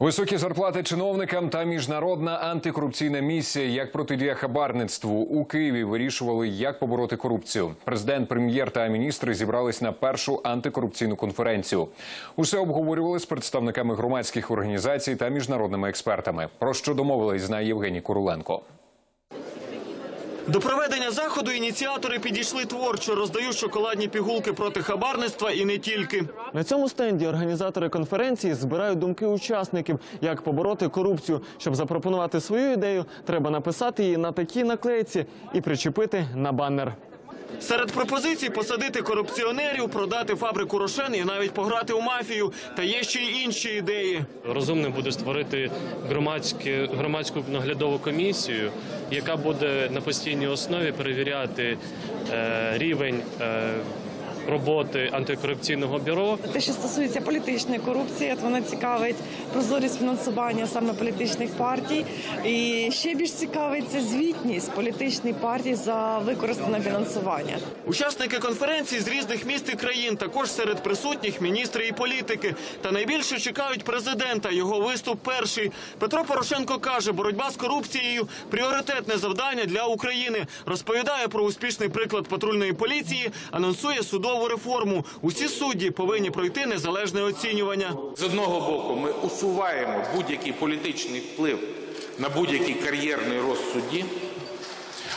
Високі зарплати чиновникам та міжнародна антикорупційна місія як протидія хабарництву у Києві вирішували, як побороти корупцію. Президент, прем'єр та міністри зібрались на першу антикорупційну конференцію. Усе обговорювали з представниками громадських організацій та міжнародними експертами. Про що домовились, знає Євгеній Куруленко. До проведення заходу ініціатори підійшли творчо, роздають шоколадні пігулки проти хабарництва і не тільки. На цьому стенді організатори конференції збирають думки учасників, як побороти корупцію. Щоб запропонувати свою ідею, треба написати її на такій наклейці і причепити на баннер. Серед пропозицій посадити корупціонерів, продати фабрику Рошен і навіть пограти у мафію. Та є ще й інші ідеї. Розумним буде створити громадське, громадську наглядову комісію, яка буде на постійній основі перевіряти е, рівень е, роботи антикорупційного бюро. Те, що стосується політичної корупції, от вона цікавить прозорість фінансування саме політичних партій. І ще більш цікавить це звітність політичних партій за використане фінансування. Учасники конференції з різних міст і країн, також серед присутніх міністри і політики. Та найбільше чекають президента. Його виступ перший. Петро Порошенко каже, боротьба з корупцією пріоритетне завдання для України. Розповідає про успішний приклад патрульної поліції, анонсує судову реформу. Усі судді повинні пройти незалежне оцінювання. З одного боку, ми усуваємо будь-який політичний вплив на будь-який кар'єрний рост судді,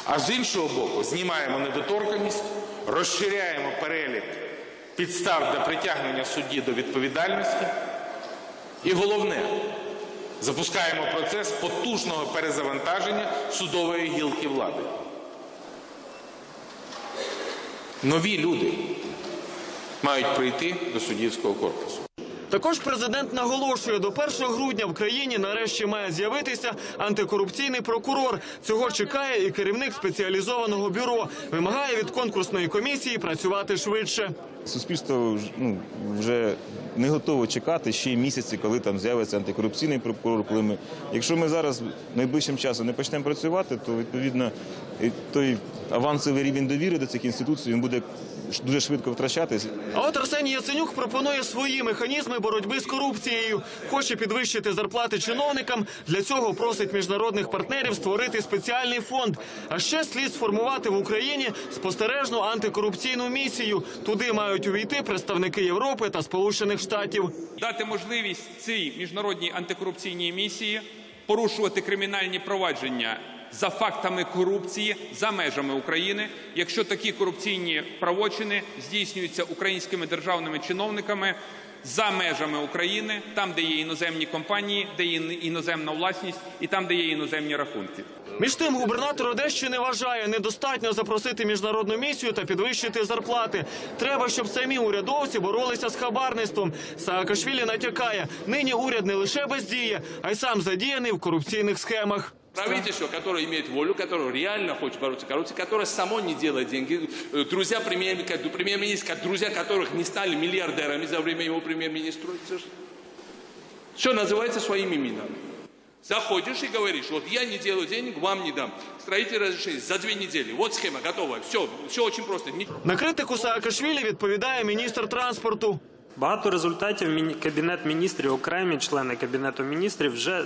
а з іншого боку, знімаємо недоторканність, розширяємо перелік підстав для притягнення судді до відповідальності. І головне, запускаємо процес потужного перезавантаження судової гілки влади. Нові люди мають прийти до суддівського корпусу. Також президент наголошує, до 1 грудня в країні нарешті має з'явитися антикорупційний прокурор. Цього чекає і керівник спеціалізованого бюро. Вимагає від конкурсної комісії працювати швидше. Суспільство вже, ну, вже не готово чекати ще й місяці, коли там з'явиться антикорупційний прокурор. Коли ми, якщо ми зараз найближчим часом не почнемо працювати, то відповідно той авансовий рівень довіри до цих інституцій він буде дуже швидко втрачатись. А от Арсеній Яценюк пропонує свої механізми боротьби з корупцією. Хоче підвищити зарплати чиновникам. Для цього просить міжнародних партнерів створити спеціальний фонд. А ще слід сформувати в Україні спостережну антикорупційну місію. Туди мають увійти представники Європи та Сполучених Штатів. дати можливість цій міжнародній антикорупційній місії порушувати кримінальні провадження за фактами корупції за межами України, якщо такі корупційні правочини здійснюються українськими державними чиновниками за межами України, там, де є іноземні компанії, де є іноземна власність і там, де є іноземні рахунки. Між тим, губернатор Одещини вважає, недостатньо запросити міжнародну місію та підвищити зарплати. Треба, щоб самі урядовці боролися з хабарництвом. Саакашвілі натякає, нині уряд не лише бездіє, а й сам задіяний в корупційних схемах. Правительство, которое имеет волю, которое реально хочет бороться с коррупцией, которое само не делает деньги. Э, Друзья премьер- премьер-министра, друзья которых не стали миллиардерами за время его премьер-министра. Все называется своими именами. Заходишь и говоришь, вот я не делаю денег, вам не дам. Строительное разрешение за две недели. Вот схема готова. Все, все очень просто. Не- На критику Саакашвілі відповідає міністр транспорту. Багато результатів міні- кабінет міністрів, окремі члени кабінету міністрів вже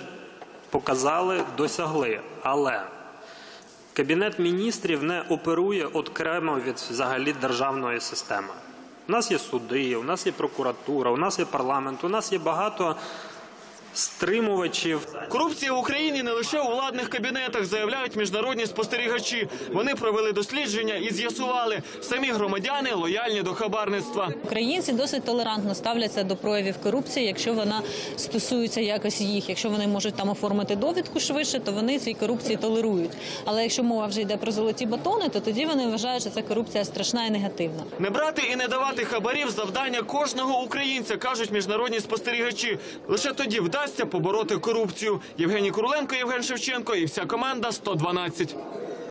показали, досягли. Але кабінет міністрів не оперує окремо від взагалі державної системи. У нас є суди, у нас є прокуратура, у нас є парламент, у нас є багато стримувачів. Корупція в Україні не лише у владних кабінетах, заявляють міжнародні спостерігачі. Вони провели дослідження і з'ясували, самі громадяни лояльні до хабарництва. Українці досить толерантно ставляться до проявів корупції, якщо вона стосується якось їх. Якщо вони можуть там оформити довідку швидше, то вони цій корупції толерують. Але якщо мова вже йде про золоті батони, то тоді вони вважають, що ця корупція страшна і негативна. Не брати і не давати хабарів завдання кожного українця, кажуть міжнародні спостерігачі. Лише тоді вдасться побороти корупцію. Євгеній Куруленко, Євген Шевченко і вся команда 112.